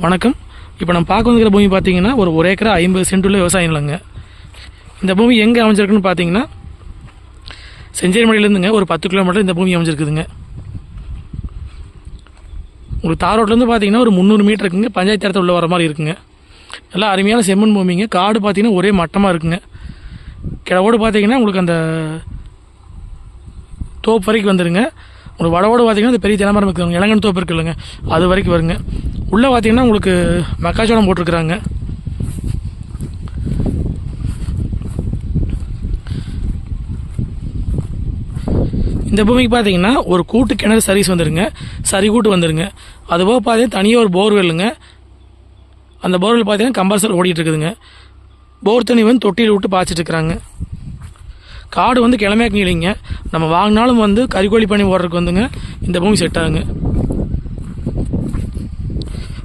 வணக்கம். இப்போ நம்ம பார்க்க வந்துக்கிற பூமி பார்த்தீங்கன்னா ஒரு ஒரு ஏக்கரா ஐம்பது சென்ட் உள்ள விவசாயம் இல்லைங்க இந்த பூமி எங்கே அமைஞ்சிருக்குன்னு பார்த்தீங்கன்னா செஞ்சேரிமலையிலேருந்துங்க ஒரு பத்து கிலோமீட்டர் இந்த பூமி அமைஞ்சிருக்குதுங்க. உங்களுக்கு தார் பார்த்தீங்கன்னா ஒரு முந்நூறு மீட்டர் இருக்குங்க. பஞ்சாயத்து இடத்துல உள்ள வர மாதிரி இருக்குங்க. நல்லா அருமையான செம்மண் பூமிங்க. காடு பார்த்தீங்கன்னா ஒரே மட்டமாக இருக்குங்க. கிழவோடு பார்த்தீங்கன்னா உங்களுக்கு அந்த தோப்பு வரைக்கும் வந்துடுங்க உங்களுக்கு வடவோடு பார்த்தீங்கன்னா அந்த பெரிய தினமரம் இருக்குதுங்க. இளங்கன் தோப்பு இருக்குது இல்லைங்க அது வரைக்கும் வருங்க. உள்ளே பார்த்தீங்கன்னா உங்களுக்கு மக்காச்சோளம் போட்டிருக்குறாங்க. இந்த பூமிக்கு பார்த்தீங்கன்னா ஒரு கூட்டு கிணறு சர்வீஸ் வந்துருங்க. சரி கூட்டு வந்துருங்க. அதுபோக பார்த்தீங்கன்னா தனியாக ஒரு போர்வெல்லுங்க அந்த போர்வெல் பார்த்தீங்கன்னா கம்பல்சரி ஓடிட்டுருக்குதுங்க. போர் தண்ணி வந்து தொட்டியில் விட்டு பாய்ச்சிட்ருக்குறாங்க காடு வந்து கிழமையாக்கு இல்லைங்க நம்ம வாங்கினாலும் வந்து கறிக்கோழி பண்ணி ஓடுறதுக்கு வந்துங்க. இந்த பூமி செட் ஆகுங்க.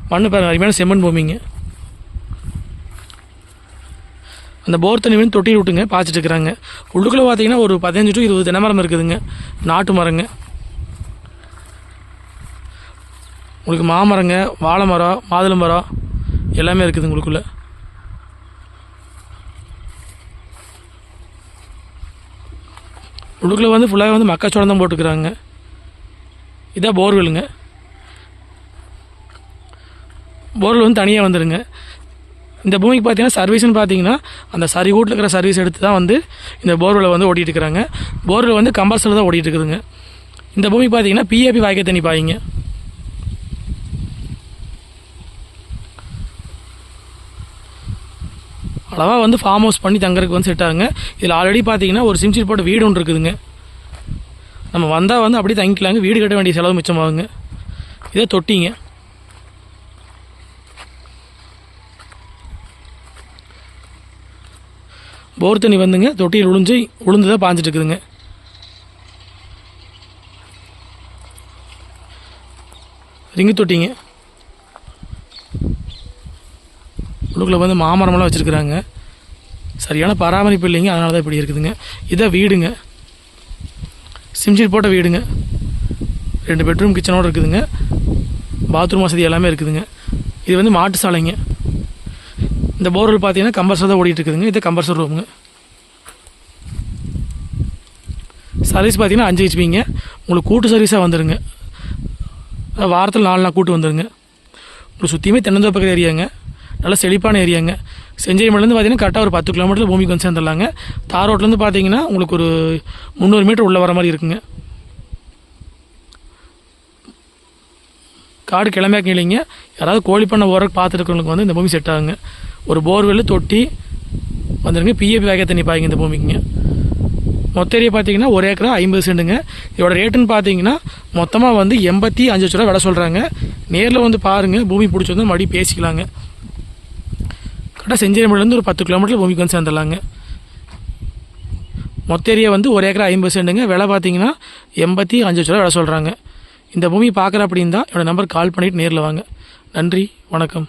மண் பாருங்கள் அருமையான செம்மண் பூமிங்க. அந்த போர் தண்ணி வந்து தொட்டியில் விட்டுங்க பாய்ச்சிட்டு இருக்கிறாங்க. உள்ளுக்குள்ளே பார்த்தீங்கன்னா ஒரு பதினஞ்சு டு இருபது தென்னை இருக்குதுங்க. நாட்டு மரங்க. உங்களுக்கு மாமரங்க வாழை மரம் மாதுளை மரம் எல்லாமே இருக்குது உங்களுக்குள்ளே உள்ளுக்குள்ளே வந்து ஃபுல்லாக வந்து மக்காச்சோளம் தான் போட்டுக்கிறாங்க. இதான் போர்வெல்லுங்க. போர்வெல் வந்து தனியாக வந்துடுங்க இந்த பூமிக்கு பார்த்தீங்கன்னா சர்வீஸ்னு பார்த்தீங்கன்னா அந்த சரி வீட்டில் இருக்கிற சர்வீஸ் எடுத்து தான் வந்து இந்த போர்வெலை வந்து ஓட்டிகிட்டு இருக்கிறாங்க போர்வெல் வந்து கம்பல்சரி தான் ஓடிட்டு இருக்குதுங்க. இந்த பூமிக்கு பார்த்தீங்கன்னா பிஏபி வாய்க்க தண்ணி பாய்ங்க அளவாக வந்து ஃபார்ம் ஹவுஸ் பண்ணி தங்கறதுக்கு வந்து செட் ஆகுங்க. இதில் ஆல்ரெடி பார்த்தீங்கன்னா ஒரு சிம்சில் போட்ட வீடு ஒன்று இருக்குதுங்க. நம்ம வந்தால் வந்து அப்படியே தங்கிக்கலாங்க. வீடு கட்ட வேண்டிய செலவு மிச்சமாகுங்க. இதே தொட்டிங்க. போர் தண்ணி வந்துங்க. தொட்டியில் உளிஞ்சு உளுந்து தான் பாஞ்சிட்டு இருக்குதுங்க ரிங்கு தொட்டிங்க. உள்ளுக்குள்ள வந்து மாமரமெல்லாம் வச்சுருக்குறாங்க. சரியான பராமரிப்பு இல்லைங்க. அதனால தான் இப்படி இருக்குதுங்க. இதான் வீடுங்க. சிம்ஷீட் போட்ட வீடுங்க. ரெண்டு பெட்ரூம் கிச்சனோடு இருக்குதுங்க. பாத்ரூம் வசதி எல்லாமே இருக்குதுங்க. இது வந்து மாட்டு சாலைங்க. இந்த போர்வெல் பார்த்தீங்கன்னா கம்பர்சர் தான் ஓடிட்டு இருக்குதுங்க. இது கம்பர்சர் ரூமுங்க. சர்வீஸ் பார்த்தீங்கன்னா அஞ்சு ஹெச்பிங்க உங்களுக்கு கூட்டு சர்வீஸாக வந்துடுங்க வாரத்தில் நாலு நாள் கூட்டு வந்துடுங்க உங்களுக்கு சுற்றியுமே தென்னந்தோப்பக்கிற ஏரியாங்க. நல்லா செழிப்பான ஏரியாங்க. செஞ்சேரிமலேருந்து பார்த்தீங்கன்னா கரெக்டாக ஒரு பத்து கிலோமீட்டர் பூமிக்கு வந்து சேர்ந்துடலாங்க. தார் ரோட்லேருந்து பார்த்தீங்கன்னா உங்களுக்கு ஒரு முந்நூறு மீட்டர் உள்ளே வர மாதிரி இருக்குங்க. காடு கிளம்பியாக்க இல்லைங்க யாராவது கோழி பண்ண ஓரக்கு பார்த்துருக்கவங்களுக்கு வந்து இந்த பூமி செட் ஆகுங்க. ஒரு போர்வெல் தொட்டி வந்துடுங்க பிஏபி வேக தண்ணி பாய்ங்க இந்த பூமிக்குங்க. மொத்த ஏரியா பார்த்தீங்கன்னா ஒரு ஏக்கரா ஐம்பது சென்ட்டுங்க இதோட ரேட்டுன்னு பார்த்தீங்கன்னா மொத்தமாக வந்து எண்பத்தி அஞ்சு லட்ச ரூபா விலை சொல்கிறாங்க நேரில் வந்து பாருங்கள் பூமி பிடிச்சி மறுபடியும் பேசிக்கலாங்க. கரெக்டாக செஞ்சேரிமலேருந்து ஒரு பத்து கிலோமீட்டர் பூமிக்கு வந்து சேர்ந்துடலாங்க. மொத்த ஏரியா வந்து ஒரு ஏக்கரா ஐம்பது சென்ட்டுங்க விலை பார்த்தீங்கன்னா எண்பத்தி அஞ்சு லட்ச ரூபா விலை சொல்கிறாங்க இந்த பூமி பார்க்குற அப்படின்னு தான் என்னோடய நம்பர் கால் பண்ணிவிட்டு நேரில் வாங்க. நன்றி வணக்கம்.